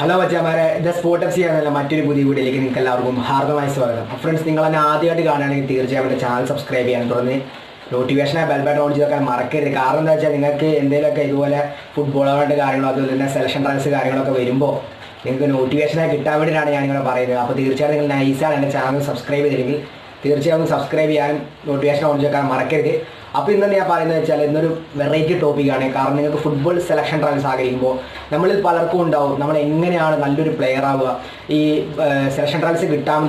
Hello മച്ചാമാരെ. The sport F C എന്നുള്ള മറ്റൊരു പുതിയ വീഡിയോയിലേക്ക് നിങ്ങൾക്ക് എല്ലാവർക്കും ഹാർദ്ദമായി സ്വാഗതം ഫ്രണ്ട്സ് നിങ്ങൾ എന്നെ ആദ്യമായിട്ട് കാണുകയാണെങ്കിൽ തീർച്ചയായും എന്റെ ചാനൽ സബ്സ്ക്രൈബ് ചെയ്യാൻ തുടർന്ന് നോട്ടിഫിക്കേഷനെ ബെൽ ബട്ടൺ ഓൺ ചെയ്തൊക്കെ മറക്കരുത്. കാരണം എന്താ വെച്ചാൽ നിങ്ങൾക്ക് എന്തെങ്കിലുമൊക്കെ ഇതുപോലെ ഫുട്ബോളുകളുടെ കാര്യങ്ങളോ അതുപോലെ തന്നെ സെലക്ഷൻ ട്രയൽസ് കാര്യങ്ങളൊക്കെ വരുമ്പോൾ നിങ്ങൾക്ക് നോട്ടിഫിക്കേഷനെ കിട്ടാൻ വേണ്ടിയിട്ടാണ് ഞാൻ നിങ്ങളെ പറയുന്നത്. അപ്പോൾ തീർച്ചയായും നിങ്ങൾ നൈസാണ് എന്റെ ചാനൽ സബ്സ്ക്രൈബ് ചെയ്തില്ലെങ്കിൽ തീർച്ചയായും സബ്സ്ക്രൈബ് ചെയ്യാനും നോട്ടിഫിക്കേഷൻ ഓൺ ചെയ്യാൻ മറക്കരുത്. അപ്പോൾ ഇന്ന് ഞാൻ പറയുന്നത് വെച്ചാൽ ഇന്നൊരു വെറൈറ്റി ടോപ്പിക്കാണ് കാരണം നിങ്ങൾക്ക് ഫുട്ബോൾ സെലക്ഷൻ ട്രയൽസ് ആഗ്രഹിക്കുമ്പോൾ നമ്മളിൽ പലർക്കും ഉണ്ടാവും നമ്മൾ എങ്ങനെയാണ് നല്ലൊരു പ്ലെയർ ആവുക. ഈ സെലക്ഷൻ ട്രയൽസ് കിട്ടാൻ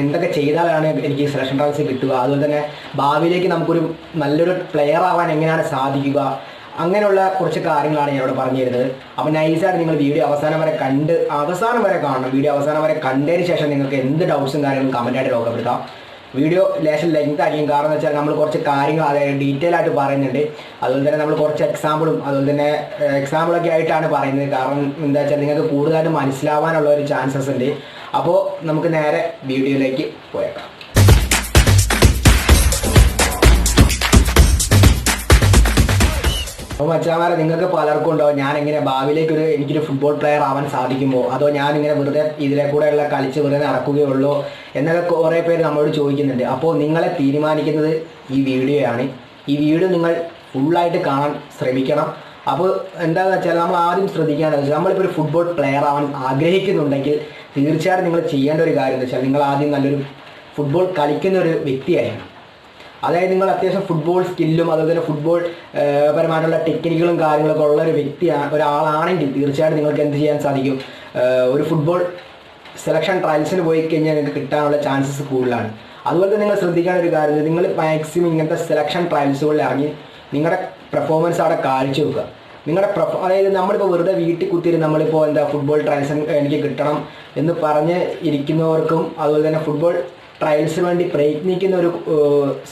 എന്തൊക്കെ ചെയ്താലാണ് എനിക്ക് സെലക്ഷൻ ട്രയൽസ് കിട്ടുക. അതുപോലെ തന്നെ ഭാവിയിലേക്ക് നമുക്കൊരു നല്ലൊരു പ്ലെയർ ആവാൻ എങ്ങനെയാണ് സാധിക്കുക. അങ്ങനെയുള്ള കുറച്ച് കാര്യങ്ങളാണ് ഞാൻ ഇവിടെ പറഞ്ഞു തരുന്നത്. അപ്പോൾ നൈസായിട്ട് നിങ്ങൾ വീഡിയോ അവസാനം വരെ കണ്ട് അവസാനം വരെ കാണണം. വീഡിയോ അവസാനം വരെ കണ്ടതിന് ശേഷം നിങ്ങൾക്ക് എന്ത് ഡൗട്ട്സും കാര്യങ്ങളും കമന്റായിട്ട് രേഖപ്പെടുത്താം. വീഡിയോ ലേശം ലെങ്ത് ആയിരിക്കും കാരണം എന്ന് വെച്ചാൽ നമ്മൾ കുറച്ച് കാര്യങ്ങൾ അതായത് ഡീറ്റെയിൽ ആയിട്ട് പറയുന്നുണ്ട്. അതുപോലെ തന്നെ നമ്മൾ കുറച്ച് എക്സാമ്പിളും അതുപോലെ തന്നെ എക്സാമ്പിളൊക്കെ ആയിട്ടാണ് പറയുന്നത്. കാരണം എന്താ വെച്ചാൽ നിങ്ങൾക്ക് കൂടുതലായിട്ട് മനസ്സിലാവാനുള്ള ഒരു ചാൻസസ് ഉണ്ട്. അപ്പോൾ നമുക്ക് നേരെ വീഡിയോയിലേക്ക് പോയേക്കാം. അപ്പോൾ മച്ചാമാരെ നിങ്ങൾക്ക് പലർക്കും ഉണ്ടാവും. ഞാൻ എങ്ങനെ ഭാവിയിലേക്ക് ഒരു എനിക്കൊരു ഫുട്ബോൾ പ്ലെയർ ആവാൻ സാധിക്കുമോ? അതോ ഞാൻ ഇങ്ങനെ വെറുതെ ഇതിലെ കൂടെയുള്ള കളിച്ച് വെറുതെ നടക്കുകയുള്ളൂ എന്നൊക്കെ കുറേ പേര് നമ്മളോട് ചോദിക്കുന്നുണ്ട്. അപ്പോൾ നിങ്ങളെ തീരുമാനിക്കുന്നത് ഈ വീഡിയോയാണ്. ഈ വീഡിയോ നിങ്ങൾ ഫുള്ളായിട്ട് കാണാൻ ശ്രമിക്കണം. അപ്പോൾ എന്താണെന്ന് വെച്ചാൽ നമ്മൾ ആദ്യം ശ്രദ്ധിക്കേണ്ടത് വെച്ചാൽ നമ്മളിപ്പോൾ ഒരു ഫുട്ബോൾ പ്ലെയർ ആവാൻ ആഗ്രഹിക്കുന്നുണ്ടെങ്കിൽ തീർച്ചയായിട്ടും നിങ്ങൾ ചെയ്യേണ്ട ഒരു കാര്യം എന്ന് വെച്ചാൽ നിങ്ങൾ ആദ്യം നല്ലൊരു ഫുട്ബോൾ കളിക്കുന്ന ഒരു വ്യക്തിയായിരിക്കണം. അതായത് നിങ്ങൾ അത്യാവശ്യം ഫുട്ബോൾ സ്കില്ലും അതുപോലെ തന്നെ ഫുട്ബോൾ പരമായിട്ടുള്ള ടെക്നിക്കുകളും കാര്യങ്ങളൊക്കെ ഉള്ള ഒരു വ്യക്തിയാണ് ഒരാളാണെങ്കിൽ തീർച്ചയായിട്ടും നിങ്ങൾക്ക് എന്ത് ചെയ്യാൻ സാധിക്കും? ഒരു ഫുട്ബോൾ സെലക്ഷൻ ട്രയൽസിന് പോയി കഴിഞ്ഞാൽ നിങ്ങൾക്ക് കിട്ടാനുള്ള ചാൻസസ് കൂടുതലാണ്. അതുപോലെ തന്നെ നിങ്ങൾ ശ്രദ്ധിക്കേണ്ട ഒരു കാര്യം നിങ്ങൾ മാക്സിമം ഇങ്ങനത്തെ സെലക്ഷൻ ട്രയൽസുകളിൽ ഇറങ്ങി നിങ്ങളുടെ പെർഫോമൻസ് അവിടെ കാഴ്ചവെക്കുക നിങ്ങളുടെ പ്രൊഫ അതായത് നമ്മളിപ്പോൾ വെറുതെ വീട്ടിൽ കുത്തിയിട്ട് നമ്മളിപ്പോൾ എന്താ ഫുട്ബോൾ ട്രയൽസ് എനിക്ക് കിട്ടണം എന്ന് പറഞ്ഞ് ഇരിക്കുന്നവർക്കും അതുപോലെ തന്നെ ഫുട്ബോൾ ട്രയൽസിന് വേണ്ടി പ്രയത്നിക്കുന്ന ഒരു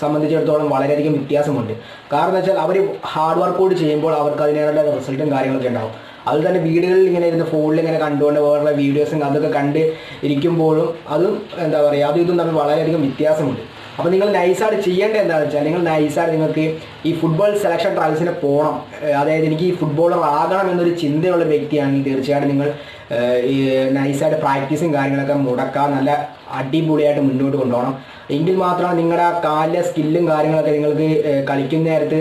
സംബന്ധിച്ചിടത്തോളം വളരെയധികം വ്യത്യാസമുണ്ട്. കാരണം വെച്ചാൽ അവർ ഹാർഡ് വർക്ക് കൂടി ചെയ്യുമ്പോൾ അവർക്ക് അതിനുള്ള റിസൾട്ടും കാര്യങ്ങളൊക്കെ ഉണ്ടാവും. അത് തന്നെ വീടുകളിൽ ഇങ്ങനെ ഇരുന്ന് ഫോണിൽ ഇങ്ങനെ കണ്ടുകൊണ്ട് വേറെ വീഡിയോസും അതൊക്കെ കണ്ട് ഇരിക്കുമ്പോഴും അതും എന്താ പറയുക അതും ഇതും തമ്മിൽ വളരെയധികം വ്യത്യാസമുണ്ട്. അപ്പോൾ നിങ്ങൾ നൈസായിട്ട് ചെയ്യേണ്ടത് എന്താണെന്ന് വെച്ചാൽ നിങ്ങൾ നൈസായിട്ട് നിങ്ങൾക്ക് ഈ ഫുട്ബോൾ സെലക്ഷൻ ട്രയൽസിന് പോകണം അതായത് എനിക്ക് ഈ ഫുട്ബോളർ ആകണം എന്നൊരു ചിന്തയുള്ള വ്യക്തിയാണെങ്കിൽ തീർച്ചയായിട്ടും നിങ്ങൾ ഈ നൈസായിട്ട് പ്രാക്ടീസും കാര്യങ്ങളൊക്കെ മുടക്കാം നല്ല അടിപൊളിയായിട്ട് മുന്നോട്ട് കൊണ്ടുപോകണം. എങ്കിൽ മാത്രമാണ് നിങ്ങളുടെ കാലിലെ സ്കില്ലും കാര്യങ്ങളൊക്കെ നിങ്ങൾക്ക് കളിക്കുന്ന നേരത്ത്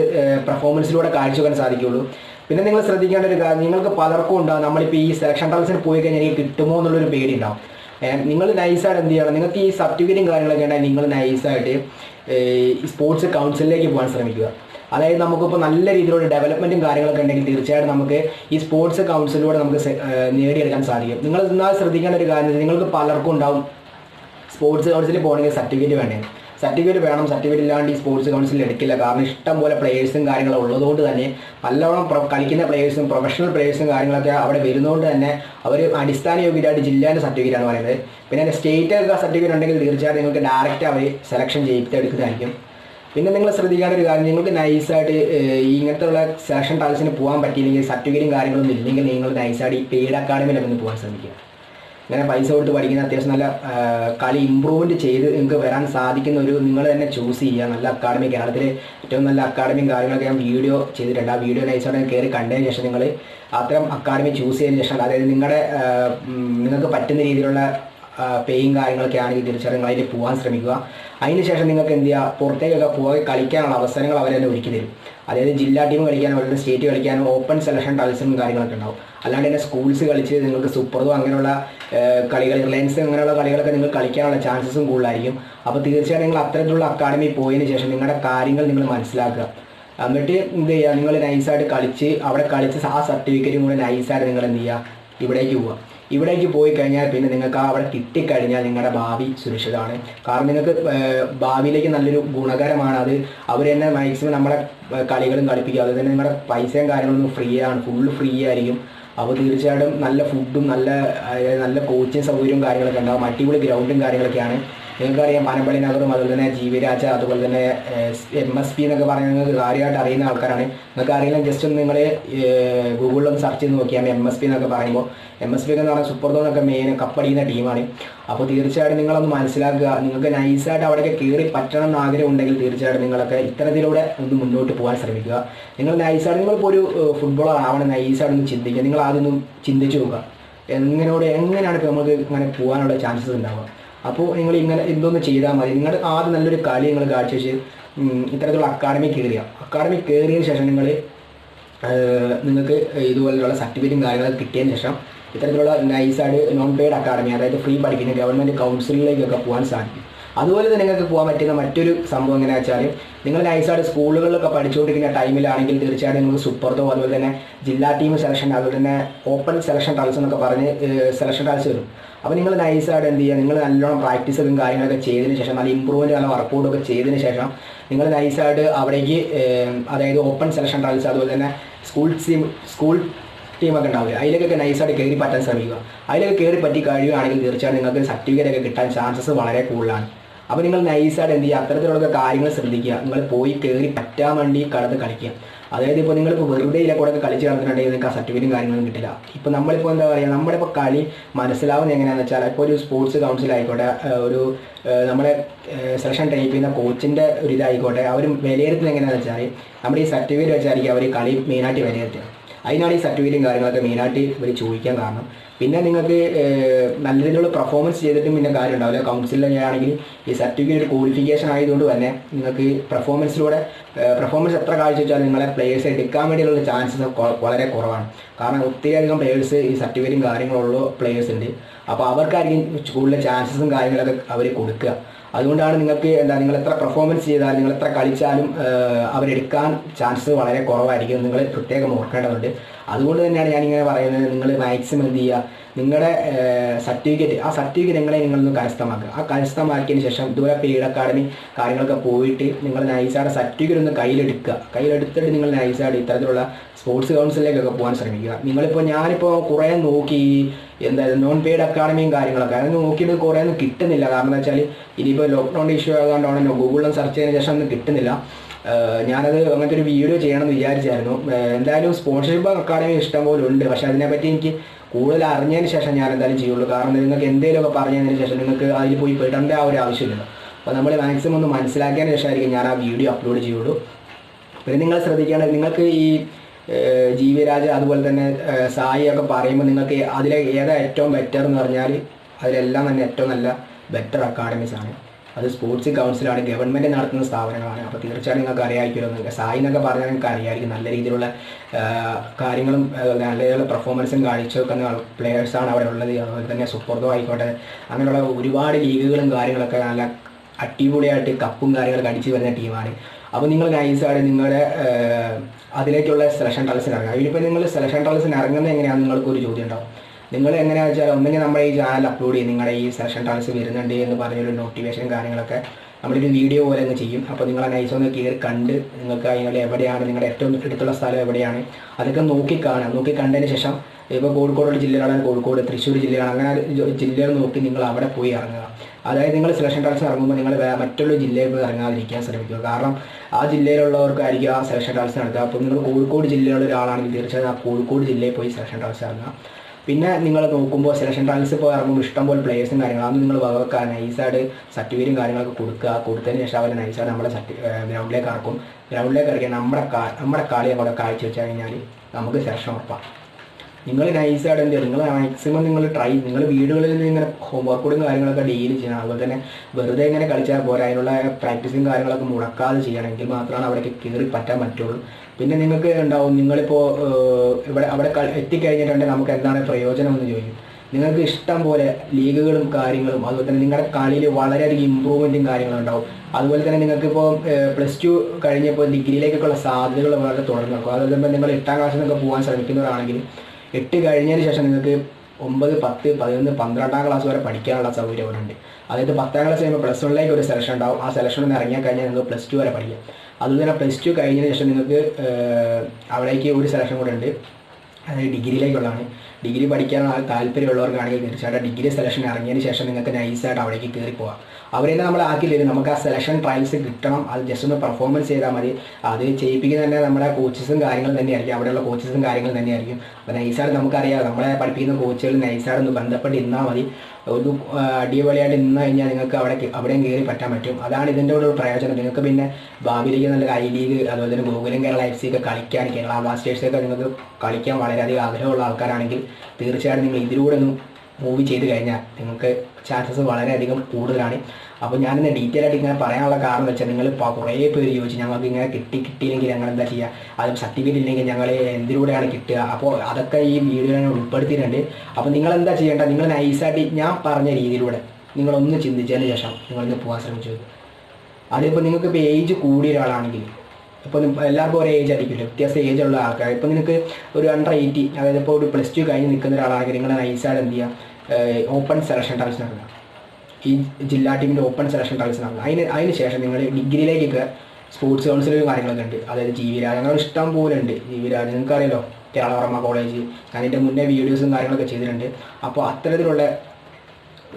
പെർഫോമൻസിലൂടെ കാഴ്ചവെക്കാൻ സാധിക്കുകയുള്ളൂ. പിന്നെ നിങ്ങൾ ശ്രദ്ധിക്കേണ്ട ഒരു കാര്യം നിങ്ങൾക്ക് പലർക്കും ഉണ്ടാകും നമ്മളിപ്പോൾ ഈ സെലക്ഷൻ ട്രയൽസിന് പോയി കഴിഞ്ഞാൽ എനിക്ക് കിട്ടുമോ എന്നുള്ളൊരു പേടി ഉണ്ടാവും. നിങ്ങൾ നൈസായിട്ട് എന്ത് ചെയ്യണം? നിങ്ങൾക്ക് ഈ സർട്ടിഫിക്കറ്റും കാര്യങ്ങളൊക്കെ ഉണ്ടെങ്കിൽ നിങ്ങൾ നൈസായിട്ട് സ്പോർട്സ് കൗൺസിലിലേക്ക് പോകാൻ ശ്രമിക്കുക. അതായത് നമുക്കിപ്പോൾ നല്ല രീതിയിലുള്ള ഡെവലപ്മെന്റും കാര്യങ്ങളൊക്കെ ഉണ്ടെങ്കിൽ തീർച്ചയായിട്ടും നമുക്ക് ഈ സ്പോർട്സ് കൗൺസിലൂടെ നമുക്ക് നേടിയെടുക്കാൻ സാധിക്കും. നിങ്ങൾ എന്നാൽ ശ്രദ്ധിക്കേണ്ട ഒരു കാര്യം നിങ്ങൾക്ക് പലർക്കും ഉണ്ടാവും സ്പോർട്സ് കൗൺസിലിൽ പോകണമെങ്കിൽ സർട്ടിഫിക്കറ്റ് വേണ്ടേ? സർട്ടിഫിക്കറ്റ് വേണം സർട്ടിഫിക്കറ്റ് ഇല്ലാണ്ട് ഈ സ്പോർട്സ് കൗൺസിൽ എടുക്കില്ല. കാരണം ഇഷ്ടം പോലെ പ്ലേയേഴ്സും കാര്യങ്ങളും ഉള്ളതുകൊണ്ട് തന്നെ നല്ലോണം കളിക്കുന്ന പ്ലേയേഴ്സും പ്രൊഫഷണൽ പ്ലേയേഴ്സും കാര്യങ്ങളൊക്കെ അവിടെ വരുന്നതുകൊണ്ട് തന്നെ അവർ അടിസ്ഥാന യോഗ്യതയായിട്ട് ജില്ലേന്റെ സർട്ടിഫിക്കറ്റ് ആണ് പറയുന്നത്. പിന്നെ സ്റ്റേറ്റ് സർട്ടിഫിക്കറ്റ് ഉണ്ടെങ്കിൽ തീർച്ചയായിട്ടും നിങ്ങൾക്ക് ഡയറക്റ്റ് അവർ സെലക്ഷൻ ചെയ്തെടുക്കുന്നതായിരിക്കും. പിന്നെ നിങ്ങൾ ശ്രദ്ധിക്കേണ്ട ഒരു കാര്യം നിങ്ങൾക്ക് നൈസായിട്ട് ഇങ്ങനത്തെ ഉള്ള സെലക്ഷൻ ടാൽസിന് പോകാൻ പറ്റിയില്ലെങ്കിൽ സർട്ടിഫിക്കറ്റും കാര്യങ്ങളൊന്നും ഇല്ലെങ്കിൽ നിങ്ങൾ നൈസായിട്ട് ഈ പെയ്ഡ് അക്കാഡമിയിലൊന്ന് പോകാൻ ശ്രമിക്കുക. ഇങ്ങനെ പൈസ കൊടുത്ത് പഠിക്കുന്ന അത്യാവശ്യം നല്ല കളി ഇമ്പ്രൂവ്മെന്റ് ചെയ്ത് നിങ്ങൾക്ക് വരാൻ സാധിക്കുന്ന ഒരു നിങ്ങൾ തന്നെ ചൂസ് ചെയ്യുക. നല്ല അക്കാഡമി കേരളത്തിലെ ഏറ്റവും നല്ല അക്കാഡമിയും കാര്യങ്ങളൊക്കെ ഞാൻ വീഡിയോ ചെയ്തിട്ടുണ്ട്. ആ വീഡിയോ നൈസായിട്ട് കയറി കണ്ടതിന് ശേഷം നിങ്ങൾ അത്തരം അക്കാഡമി ചൂസ് ചെയ്തതിന് ശേഷം അതായത് നിങ്ങളുടെ നിങ്ങൾക്ക് പറ്റുന്ന രീതിയിലുള്ള പേയും കാര്യങ്ങളൊക്കെ ആണെങ്കിൽ തിരിച്ചറിയുന്നത് അതിൽ പോകാൻ ശ്രമിക്കുക. അതിന് ശേഷം നിങ്ങൾക്ക് എന്ത് ചെയ്യുക പുറത്തേക്കൊക്കെ പോയി കളിക്കാനുള്ള അവസരങ്ങൾ അവർ തന്നെ ഒരുക്കി തരും. അതായത് ജില്ലാ ടീം കളിക്കാനും അല്ലെങ്കിൽ സ്റ്റേറ്റ് കളിക്കാനും ഓപ്പൺ സെലക്ഷൻ ടൈൽസും കാര്യങ്ങളൊക്കെ ഉണ്ടാവും. അല്ലാണ്ട് തന്നെ സ്കൂൾസ് കളിച്ച് നിങ്ങൾക്ക് സൂപ്പർദോ അങ്ങനെയുള്ള കളികൾ റിലയൻസ് അങ്ങനെയുള്ള കളികളൊക്കെ നിങ്ങൾ കളിക്കാനുള്ള ചാൻസസും കൂടുതലായിരിക്കും. അപ്പോൾ തീർച്ചയായും നിങ്ങൾ അത്തരത്തിലുള്ള അക്കാഡമി പോയതിന് ശേഷം നിങ്ങളുടെ കാര്യങ്ങൾ നിങ്ങൾ മനസ്സിലാക്കുക. എന്നിട്ട് എന്ത് ചെയ്യുക? നിങ്ങൾ നൈസായിട്ട് കളിച്ച് അവിടെ കളിച്ച് ആ സർട്ടിഫിക്കറ്റും കൂടെ നൈസായിട്ട് നിങ്ങൾ എന്ത് ചെയ്യുക? ഇവിടേക്ക് പോവുക ഇവിടേക്ക് പോയി കഴിഞ്ഞാൽ പിന്നെ നിങ്ങൾക്ക് ആ അവിടെ കിട്ടിക്കഴിഞ്ഞാൽ നിങ്ങളുടെ ഭാവി സുരക്ഷിതമാണ്. കാരണം നിങ്ങൾക്ക് ഭാവിയിലേക്ക് നല്ലൊരു ഗുണകരമാണ് അത്. അവർ തന്നെ മാക്സിമം നമ്മളെ കളികളും കളിപ്പിക്കുക അതുപോലെ തന്നെ നിങ്ങളുടെ പൈസയും കാര്യങ്ങളൊന്നും ഫ്രീ ആണ്. ഫുള്ള് ഫ്രീ ആയിരിക്കും. അപ്പോൾ തീർച്ചയായിട്ടും നല്ല ഫുഡും നല്ല നല്ല കോച്ചിങ് സൗകര്യവും കാര്യങ്ങളൊക്കെ ഉണ്ടാവും. അടിപൊളി ഗ്രൗണ്ടും കാര്യങ്ങളൊക്കെയാണ്. നിങ്ങൾക്കറിയാം പനമ്പള്ളി നഗറും അതുപോലെ തന്നെ ജീവിരാജ അതുപോലെ തന്നെ എം എസ് പി എന്നൊക്കെ പറഞ്ഞാൽ നിങ്ങൾക്ക് കാര്യമായിട്ട് അറിയുന്ന ആൾക്കാരാണ്. നിങ്ങൾക്ക് അറിയില്ല ജസ്റ്റ് ഒന്ന് നിങ്ങൾ ഗൂഗിളിലൊന്ന് സെർച്ച് ചെയ്ത് നോക്കിയാൽ എം എസ് പി എന്നൊക്കെ പറയുമ്പോൾ. എം എസ് പി എന്ന് പറഞ്ഞാൽ സൂപ്പർ എന്നൊക്കെ മെയിൻ കപ്പടിയുന്ന ടീമാണ് അപ്പോൾ തീർച്ചയായിട്ടും നിങ്ങളൊന്ന് മനസ്സിലാക്കുക. നിങ്ങൾക്ക് നൈസായിട്ട് അവിടെയൊക്കെ കയറി പറ്റണം എന്ന് ആഗ്രഹം ഉണ്ടെങ്കിൽ തീർച്ചയായിട്ടും നിങ്ങളൊക്കെ ഇത്തരത്തിലൂടെ ഒന്ന് മുന്നോട്ട് പോകാൻ ശ്രമിക്കുക. നിങ്ങൾ നൈസായിട്ട് നിങ്ങളിപ്പോൾ ഒരു ഫുട്ബോളർ ആവണം നൈസായിട്ട് ഒന്ന് ചിന്തിക്കുക. നിങ്ങൾ ആദ്യം ഒന്ന് ചിന്തിച്ചു നോക്കുക. എങ്ങനെയോട് എങ്ങനെയാണ് ഇപ്പോൾ നമുക്ക് ഇങ്ങനെ പോകാനുള്ള ചാൻസസ് ഉണ്ടാവുക? അപ്പോൾ നിങ്ങൾ ഇങ്ങനെ എന്തൊന്നും ചെയ്താൽ മതി. നിങ്ങൾ ആദ്യം നല്ലൊരു കളി നിങ്ങൾ കാഴ്ചവെച്ച് വെച്ച് ഇത്തരത്തിലുള്ള അക്കാഡമി കയറിയ അക്കാഡമി കയറിയതിന് ശേഷം നിങ്ങൾ നിങ്ങൾക്ക് ഇതുപോലെയുള്ള സർട്ടിഫിക്കറ്റും കാര്യങ്ങളൊക്കെ കിട്ടിയതിന് ശേഷം ഇത്തരത്തിലുള്ള നൈസായിട്ട് നോൺ പെയ്ഡ് അക്കാഡമി അതായത് ഫ്രീ പഠിക്കുന്ന ഗവൺമെന്റ് കൗൺസിലിലേക്കൊക്കെ പോകാൻ സാധിക്കും. അതുപോലെ തന്നെ നിങ്ങൾക്ക് പോകാൻ പറ്റുന്ന മറ്റൊരു സംഭവം എങ്ങനെയാ വെച്ചാൽ നിങ്ങൾ നൈസായിട്ട് സ്കൂളുകളിലൊക്കെ പഠിച്ചുകൊണ്ടിരിക്കുന്ന ടൈമിലാണെങ്കിൽ തീർച്ചയായിട്ടും നിങ്ങൾ സൂപ്പർത്തോ അതുപോലെ തന്നെ ജില്ലാ ടീം സെലക്ഷൻ അതുപോലെ തന്നെ ഓപ്പൺ സെലക്ഷൻ ടൾസ് എന്നൊക്കെ പറഞ്ഞ് സെലക്ഷൻ ടൾസ് വരും. അപ്പോൾ നിങ്ങൾ നൈസായിട്ട് എന്ത് ചെയ്യുക? നിങ്ങൾ നല്ലോണം പ്രാക്ടീസും കാര്യങ്ങളൊക്കെ ചെയ്തതിന് ശേഷം നല്ല ഇമ്പ്രൂവ്മെന്റ് നല്ല വർക്കൗട്ടൊക്കെ ചെയ്തതിന് ശേഷം നിങ്ങൾ നൈസായിട്ട് അവിടേക്ക് അതായത് ഓപ്പൺ സെലക്ഷൻ ട്രയൽസ് അതുപോലെ തന്നെ സ്കൂൾ ടീം സ്കൂൾ ടീമൊക്കെ ഉണ്ടാവില്ല? അതിലേക്കൊക്കെ നൈസായിട്ട് കയറി പറ്റാൻ ശ്രമിക്കുക. അതിലൊക്കെ കയറി പറ്റി കഴിയുകയാണെങ്കിൽ തീർച്ചയായും നിങ്ങൾക്ക് സർട്ടിഫിക്കറ്റ് ഒക്കെ കിട്ടാൻ ചാൻസസ് വളരെ കൂടുതലാണ്. അപ്പോൾ നിങ്ങൾ നൈസായിട്ട് എന്ത് ചെയ്യുക? അത്തരത്തിലുള്ള കാര്യങ്ങൾ ശ്രദ്ധിക്കുക. നിങ്ങൾ പോയി കയറി പറ്റാൻ വേണ്ടി കടന്ന് കളിക്കുക. അതായത് ഇപ്പോൾ നിങ്ങളിപ്പോൾ വെറുതെ ഇല്ല കൂടെ കളിച്ച് നടന്നിട്ടുണ്ടെങ്കിൽ നിങ്ങൾക്ക് ആ സർട്ടിഫിക്കറ്റും കാര്യങ്ങളൊന്നും കിട്ടില്ല. ഇപ്പോൾ നമ്മളിപ്പോൾ എന്താ പറയുക നമ്മളിപ്പോൾ കളി മനസ്സിലാവുന്നത് എങ്ങനെയാണെന്ന് വെച്ചാൽ ഇപ്പോൾ ഒരു സ്പോർട്സ് കൗൺസിൽ ആയിക്കോട്ടെ ഒരു നമ്മുടെ സെലക്ഷൻ ടൈപ്പ് ചെയ്യുന്ന കോച്ചിന്റെ ഒരു ഇതായിക്കോട്ടെ അവർ വിലയിരുത്തുന്നത് എങ്ങനെയാണെന്ന് വെച്ചാൽ നമ്മുടെ ഈ സർട്ടിഫിക്കറ്റ് വെച്ചായിരിക്കും അവർ കളി മെയിനായിട്ട് വിലയിരുത്തുക. അതിനാണ് ഈ സർട്ടിഫിക്കറ്റും കാര്യങ്ങളൊക്കെ മെയിനായിട്ട് ഇവർ ചോദിക്കാൻ കാരണം. പിന്നെ നിങ്ങൾക്ക് നല്ല രീതിയിലുള്ള പെർഫോമൻസ് ചെയ്തിട്ടും പിന്നെ കാര്യം ഉണ്ടാവില്ല കൗൺസിലിൽ ആണെങ്കിൽ ഈ സർട്ടിഫിക്കറ്റ് ക്വാളിഫിക്കേഷൻ ആയതുകൊണ്ട് തന്നെ നിങ്ങൾക്ക് പെർഫോമൻസിലൂടെ പെർഫോമൻസ് എത്ര കാഴ്ച വെച്ചാൽ നിങ്ങളെ പ്ലേയേഴ്സ് എടുക്കാൻ വേണ്ടിയുള്ള ചാൻസസ് വളരെ കുറവാണ്. കാരണം ഒത്തിരി അധികം പ്ലേയേഴ്സ് ഈ സർട്ടിഫിക്കറ്റും കാര്യങ്ങളുള്ള പ്ലേയേഴ്സ് ഉണ്ട്. അപ്പോൾ അവർക്കായിരിക്കും കൂടുതൽ ചാൻസസും കാര്യങ്ങളൊക്കെ അവർ കൊടുക്കുക. അതുകൊണ്ടാണ് നിങ്ങൾക്ക് എന്താ നിങ്ങൾ എത്ര പെർഫോമൻസ് ചെയ്താലും നിങ്ങൾ എത്ര കളിച്ചാലും അവരെടുക്കാൻ ചാൻസ് വളരെ കുറവായിരിക്കും. നിങ്ങൾ പ്രത്യേകം ഓർക്കേണ്ടതുണ്ട്. അതുകൊണ്ട് തന്നെയാണ് ഞാനിങ്ങനെ പറയുന്നത്. നിങ്ങൾ മാക്സിമം എന്ത് ചെയ്യുക? നിങ്ങളുടെ സർട്ടിഫിക്കറ്റ് ആ സർട്ടിഫിക്കറ്റ് നിങ്ങളെ നിങ്ങളൊന്ന് കരസ്ഥമാക്കുക. ആ കരസ്ഥമാക്കിയതിന് ശേഷം ഇതുപോലെ പെയ്ഡ് അക്കാഡമി കാര്യങ്ങളൊക്കെ പോയിട്ട് നിങ്ങൾ നൈസായിട്ട് സർട്ടിഫിക്കറ്റ് ഒന്ന് കയ്യിലെടുക്കുക. കയ്യിലെടുത്തിട്ട് നിങ്ങൾ നൈസായിട്ട് ഇത്തരത്തിലുള്ള സ്പോർട്സ് കൗൺസിലിലേക്കൊക്കെ പോകാൻ ശ്രമിക്കുക. നിങ്ങളിപ്പോൾ ഞാനിപ്പോൾ കുറേ നോക്കി എന്തായാലും നോൺ പെയ്ഡ് അക്കാഡമിയും കാര്യങ്ങളൊക്കെ. അതൊന്നും നോക്കിയിട്ട് കുറേ ഒന്നും കിട്ടുന്നില്ല. കാരണം എന്താ വെച്ചാൽ ഇനിയിപ്പോൾ ലോക്ക്ഡൗൺ ഇഷ്യൂ ആയതുകൊണ്ടാണല്ലോ ഗൂഗിളിലും സെർച്ച് ചെയ്തതിന് ശേഷം ഒന്നും കിട്ടുന്നില്ല. ഞാനത് അങ്ങനത്തെ ഒരു വീഡിയോ ചെയ്യണമെന്ന് വിചാരിച്ചായിരുന്നു. എന്തായാലും സ്പോൺസർഷിപ്പ് അക്കാഡമി ഇഷ്ടം പോലെ ഉണ്ട്. പക്ഷേ അതിനെപ്പറ്റി എനിക്ക് കൂടുതൽ അറിഞ്ഞതിന് ശേഷം ഞാൻ എന്തായാലും ചെയ്യുള്ളൂ. കാരണം നിങ്ങൾക്ക് എന്തെങ്കിലുമൊക്കെ പറഞ്ഞതിന് ശേഷം നിങ്ങൾക്ക് അതിൽ പോയി പെടേണ്ട ആ ഒരു ആവശ്യമില്ല അപ്പോൾ നമ്മൾ മാക്സിമം ഒന്ന് മനസ്സിലാക്കിയതിന് ശേഷമായിരിക്കും ഞാൻ ആ വീഡിയോ അപ്ലോഡ് ചെയ്യുള്ളൂ. പിന്നെ നിങ്ങൾ ശ്രദ്ധിക്കേണ്ടത് നിങ്ങൾക്ക് ഈ ഏഹ്, രാജ അതുപോലെ തന്നെ സായിയൊക്കെ പറയുമ്പോൾ നിങ്ങൾക്ക് അതിലെ ഏതാ ഏറ്റവും ബെറ്റർ എന്ന് പറഞ്ഞാൽ അതിലെല്ലാം തന്നെ ഏറ്റവും നല്ല ബെറ്റർ അക്കാഡമീസ് ആണ്. അത് സ്പോർട്സ് കൗൺസിലാണ് ഗവൺമെന്റ് നടത്തുന്ന സ്ഥാപനങ്ങളാണ്. അപ്പോൾ തീർച്ചയായും നിങ്ങൾക്ക് അറിയാമായിരിക്കുമല്ലോ നിങ്ങൾക്ക് സായി എന്നൊക്കെ പറഞ്ഞാൽ നിങ്ങൾക്ക് അറിയാമായിരിക്കും നല്ല രീതിയിലുള്ള കാര്യങ്ങളും നല്ല രീതിയിലുള്ള പെർഫോമൻസും കാഴ്ചവെക്കുന്ന പ്ലെയേഴ്സാണ് അവിടെ ഉള്ളത്. അതുപോലെ തന്നെ സുപ്പർദോ ആയിക്കോട്ടെ. അങ്ങനെയുള്ള ഒരുപാട് ലീഗുകളും കാര്യങ്ങളൊക്കെ നല്ല അടിപൊളിയായിട്ട് കപ്പും കാര്യങ്ങളൊക്കെ അടിച്ചു വരുന്ന ടീമാണ് അപ്പോൾ നിങ്ങൾ നൈസായിട്ട് നിങ്ങളുടെ അതിലേക്കുള്ള സെലക്ഷൻ ടൾസിന് ഇറങ്ങുക. ഇതിപ്പോൾ നിങ്ങൾ സെലക്ഷൻ ടൾസിന് ഇറങ്ങുന്നത് എങ്ങനെയാണെന്ന് നിങ്ങൾക്ക് ഒരു ചോദ്യം ഉണ്ടാവും. നിങ്ങൾ എങ്ങനെയാണെന്ന് വെച്ചാൽ ഒന്നെങ്കിൽ നമ്മുടെ ഈ ചാനൽ അപ്ലോഡ് ചെയ്യും നിങ്ങളുടെ ഈ സെലക്ഷൻ ടൾസ് വരുന്നുണ്ട് എന്ന് പറഞ്ഞൊരു നോട്ടിഫിക്കേഷൻ കാര്യങ്ങളൊക്കെ നമ്മളൊരു വീഡിയോ പോലെ അങ്ങ് ചെയ്യും. അപ്പോൾ നിങ്ങൾ നൈസ് ഒന്ന് കയറി കണ്ട് നിങ്ങൾക്ക് അതിനുള്ള എവിടെയാണ് നിങ്ങളുടെ ഏറ്റവും അടുത്തുള്ള സ്ഥലം എവിടെയാണ് അതൊക്കെ നോക്കി കാണുക. നോക്കി കണ്ടതിന് ശേഷം ഇപ്പോൾ കോഴിക്കോട് ജില്ലയിലാണ് കോഴിക്കോട് തൃശ്ശൂർ ജില്ലയാണ് അങ്ങനെ ജില്ലകൾ നോക്കി നിങ്ങൾ അവിടെ പോയി ഇറങ്ങുക. അതായത് നിങ്ങൾ സെലക്ഷൻ ടാക്സ് ഇറങ്ങുമ്പോൾ നിങ്ങൾ മറ്റുള്ള ജില്ലയിൽ പോയി ഇറങ്ങാതിരിക്കാൻ ശ്രമിക്കുക. കാരണം ആ ജില്ലയിലുള്ളവർക്കായിരിക്കും ആ സെലക്ഷൻ ടാക്സ് നടത്തുക. അപ്പോൾ നിങ്ങൾ കോഴിക്കോട് ജില്ലയിലുള്ള ഒരാളാണെങ്കിൽ തീർച്ചയായും ആ കോഴിക്കോട് ജില്ലയിൽ പോയി സെലക്ഷൻ ടാക്സ് ഇറങ്ങുക. പിന്നെ നിങ്ങൾ നോക്കുമ്പോൾ സെലക്ഷൻ ടാക്സ് ഇപ്പോൾ ഇറങ്ങുമ്പോൾ ഇഷ്ടംപോലെ പ്ലേയേഴ്സും കാര്യങ്ങളും അതൊന്നും നിങ്ങൾ വകവെക്കുക നൈസായിട്ട് സർട്ടിഫിക്കറ്റും കാര്യങ്ങളൊക്കെ കൊടുക്കുക. കൊടുത്തതിന് ശേഷം അവർ നൈസായിട്ട് നമ്മളെ സർട്ടി ഗ്രൗണ്ടിലേക്ക് ഇറക്കും. ഗ്രൗണ്ടിലേക്ക് ഇറക്കിയാൽ നമ്മുടെ നമ്മുടെ കളി അവിടെ കാഴ്ച വെച്ച് കഴിഞ്ഞാൽ നമുക്ക് സെലക്ഷൻ ഉറപ്പാണ്. നിങ്ങൾ നൈസായിട്ട് ആടേണ്ടി നിങ്ങൾ മാക്സിമം നിങ്ങൾ ട്രൈ നിങ്ങൾ വീടുകളിൽ നിന്ന് ഇങ്ങനെ വർക്കൗട്ടും കാര്യങ്ങളൊക്കെ ഡെയിലി ചെയ്യണം. അതുപോലെ തന്നെ വെറുതെ ഇങ്ങനെ കളിച്ചാൽ പോരാ. അതിനുള്ള പ്രാക്ടീസും കാര്യങ്ങളൊക്കെ മുടക്കാതെ ചെയ്യണമെങ്കിൽ മാത്രമാണ് അവിടേക്ക് കയറി പറ്റാൻ പറ്റുള്ളൂ. പിന്നെ നിങ്ങൾക്ക് ഉണ്ടാവും നിങ്ങളിപ്പോൾ ഇവിടെ അവിടെ എത്തിക്കഴിഞ്ഞിട്ടുണ്ടെങ്കിൽ നമുക്ക് എന്താണ് പ്രയോജനം എന്ന് ചോദിക്കും. നിങ്ങൾക്ക് ഇഷ്ടം പോലെ ലീഗുകളും കാര്യങ്ങളും അതുപോലെ തന്നെ നിങ്ങളുടെ കളിയിൽ വളരെയധികം ഇമ്പ്രൂവ്മെന്റും കാര്യങ്ങളും ഉണ്ടാവും. അതുപോലെ തന്നെ നിങ്ങൾക്ക് ഇപ്പോൾ പ്ലസ് ടു കഴിഞ്ഞപ്പോൾ ഡിഗ്രിയിലേക്കൊക്കെയുള്ള സാധ്യതകൾ വളരെ തുടർന്നു അതുപോലെ തന്നെ നിങ്ങൾ എട്ടാം ക്ലാസ്സിൽ നിന്നൊക്കെ പോകാൻ ശ്രമിക്കുന്നവരാണെങ്കിൽ എട്ട് കഴിഞ്ഞതിന് ശേഷം നിങ്ങൾക്ക് ഒമ്പത് പത്ത് പതിനൊന്ന് പന്ത്രണ്ടാം ക്ലാസ് വരെ പഠിക്കാനുള്ള സൗകര്യം അവിടെ ഉണ്ട് അതായത് പത്താം ക്ലാസ് കഴിയുമ്പോൾ പ്ലസ് വണ്ണിലേക്ക് ഒരു സെലക്ഷൻ ഉണ്ടാവും. ആ സെലക്ഷൻ ഒന്ന് ഇറങ്ങിയാൽ കഴിഞ്ഞാൽ നിങ്ങൾക്ക് പ്ലസ് ടു വരെ പഠിക്കാം. അതുപോലെ പ്ലസ് ടു കഴിഞ്ഞതിന് ശേഷം നിങ്ങൾക്ക് അവിടേക്ക് ഒരു സെലക്ഷൻ കൂടെ ഉണ്ട്. അതായത് ഡിഗ്രിയിലേക്കുള്ളതാണ് ഡിഗ്രി പഠിക്കാൻ ആ താല്പര്യമുള്ളവർക്കാണെങ്കിൽ തീർച്ചയായിട്ടും ഡിഗ്രി സെലക്ഷൻ ഇറങ്ങിയതിന് ശേഷം നിങ്ങൾക്ക് നൈസായിട്ട് അവിടേക്ക് കയറി പോകാം അവരെ നമ്മൾ ആക്കിയില്ല നമുക്ക് ആ സെലക്ഷൻ ട്രയൽസ് കിട്ടണം. അത് ജസ്റ്റ് ഒന്ന് പെർഫോമൻസ് ചെയ്താൽ മതി. അത് ചെയ്യിപ്പിക്കുന്ന തന്നെ നമ്മുടെ കോച്ചസും കാര്യങ്ങളും തന്നെയായിരിക്കും. അവിടെയുള്ള കോച്ചസും കാര്യങ്ങളും തന്നെയായിരിക്കും. അപ്പോൾ നൈസായിട്ട് നമുക്കറിയാം. നമ്മളെ പഠിപ്പിക്കുന്ന കോച്ചുകൾ നൈസായിട്ട് ഒന്ന് ബന്ധപ്പെട്ട് ഇരുന്നാൽ മതി. ഒരു അടിപൊളിയായിട്ട് നിന്ന് കഴിഞ്ഞാൽ നിങ്ങൾക്ക് അവിടെ അവിടെയും കയറി പറ്റാൻ പറ്റും. അതാണ് ഇതിന്റെ കൂടെ ഒരു പ്രയോജനം. നിങ്ങൾക്ക് പിന്നെ ഭാവിയിലേക്ക് നല്ല ഐ ലീഗ് അതുപോലെ തന്നെ ഗോകുലം കേരള എഫ് സി ഒക്കെ കളിക്കാൻ കേരള ബ്ലാസ്റ്റേഴ്സൊക്കെ നിങ്ങൾക്ക് കളിക്കാൻ വളരെയധികം ആഗ്രഹമുള്ള ആൾക്കാരാണെങ്കിൽ തീർച്ചയായിട്ടും നിങ്ങൾ ഇതിലൂടെ ഒന്ന് മൂവ് ചെയ്ത് കഴിഞ്ഞാൽ നിങ്ങൾക്ക് ചാൻസസ് വളരെയധികം കൂടുതലാണ്. അപ്പോൾ ഞാനിന്ന് ഡീറ്റെയിൽ ആയിട്ട് ഇങ്ങനെ പറയാനുള്ള കാരണം വെച്ചാൽ നിങ്ങൾ ഇപ്പോൾ കുറേ പേര് ചോദിച്ചു ഞങ്ങൾക്ക് ഇങ്ങനെ കിട്ടി കിട്ടിയില്ലെങ്കിൽ ഞങ്ങൾ എന്താ ചെയ്യുക അത് സർട്ടിഫിക്കറ്റ് ഇല്ലെങ്കിൽ ഞങ്ങൾ എന്തിലൂടെയാണ് കിട്ടുക? അപ്പോൾ അതൊക്കെ ഈ വീഡിയോ ഞാൻ ഉൾപ്പെടുത്തിയിട്ടുണ്ട്. അപ്പോൾ നിങ്ങൾ എന്താ ചെയ്യേണ്ടത്? നിങ്ങൾ നൈസായിട്ട് ഞാൻ പറഞ്ഞ രീതിയിലൂടെ നിങ്ങളൊന്ന് ചിന്തിച്ചതിന് ശേഷം നിങ്ങളൊന്ന് പോകാൻ ശ്രമിച്ചു. അതിപ്പോൾ നിങ്ങൾക്ക് ഇപ്പോൾ ഏജ് കൂടിയ ഒരാളാണെങ്കിൽ ഇപ്പോൾ എല്ലാവർക്കും ഒരേ ഏജ് ആയിരിക്കില്ല വ്യത്യാസ ഏജ് ഉള്ള ആൾക്കാർ ഇപ്പോൾ നിങ്ങൾക്ക് ഒരു അണ്ടർ എയ്റ്റി അതായത് ഇപ്പോൾ ഒരു പ്ലസ് ടു കഴിഞ്ഞ് നിൽക്കുന്ന ഒരാളാണെങ്കിൽ നിങ്ങൾ നൈസായിട്ട് എന്ത് ചെയ്യുക ഓപ്പൺ സെലക്ഷൻ ടൈൽസ് നടക്കുക ഈ ജില്ലാ ടീമിന്റെ ഓപ്പൺ സെലക്ഷൻ ടൈൽസ് നടന്നു. അതിന് അതിന് ശേഷം നിങ്ങൾ ഡിഗ്രിയിലേക്കൊക്കെ സ്പോർട്സ് കൗൺസിലും കാര്യങ്ങളൊക്കെ ഉണ്ട്. അതായത് ജി വി രാജ് അങ്ങനെ ഇഷ്ടം പോലെ ഉണ്ട്. ജി വി അറിയല്ലോ കേരള വർമ്മ കോളേജ് ഞാൻ ഇതിന്റെ മുന്നേ വീഡിയോസും കാര്യങ്ങളൊക്കെ ചെയ്തിട്ടുണ്ട്. അപ്പോൾ അത്തരത്തിലുള്ള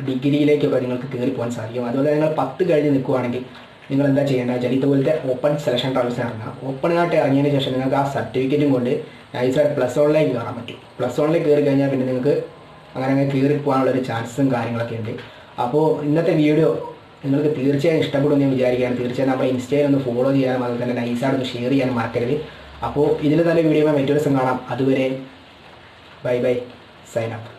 ഡിഗ്രിയിലേക്കൊക്കെ നിങ്ങൾക്ക് കയറി പോകാൻ സാധിക്കും. അതുപോലെ നിങ്ങൾ പത്ത് കഴിഞ്ഞ് നിൽക്കുകയാണെങ്കിൽ നിങ്ങൾ എന്താ ചെയ്യേണ്ടത് വെച്ചാൽ ഇതുപോലത്തെ ഓപ്പൺ സെലക്ഷൻ ട്രാവൽസിന് ഇറങ്ങുക ഓപ്പണായിട്ട് ഇറങ്ങിയതിന് ശേഷം നിങ്ങൾക്ക് ആ സർട്ടിഫിക്കറ്റും കൊണ്ട് നൈസായിട്ട് പ്ലസ് വണ്ണിലേക്ക് കയറാൻ പറ്റും. പ്ലസ് വണ്ണിലേക്ക് കയറി കഴിഞ്ഞാൽ പിന്നെ നിങ്ങൾക്ക് അങ്ങനെ അങ്ങനെ കയറി പോകാനുള്ളൊരു ചാൻസും കാര്യങ്ങളൊക്കെ ഉണ്ട്. അപ്പോൾ ഇന്നത്തെ വീഡിയോ നിങ്ങൾക്ക് തീർച്ചയായും ഇഷ്ടപ്പെടും എന്ന് വിചാരിക്കുകയാണ്. തീർച്ചയായും നമ്മുടെ ഇൻസ്റ്റയിൽ ഒന്ന് ഫോളോ ചെയ്യാനും അതുപോലെ തന്നെ നൈസായിട്ട് ഒന്ന് ഷെയർ ചെയ്യാനും മറക്കരുത്. അപ്പോൾ ഇതിൽ നല്ല വീഡിയോ മറ്റൊരു ദിവസം കാണാം. അതുവരെ ബൈ ബൈ സൈൻ അപ്പ്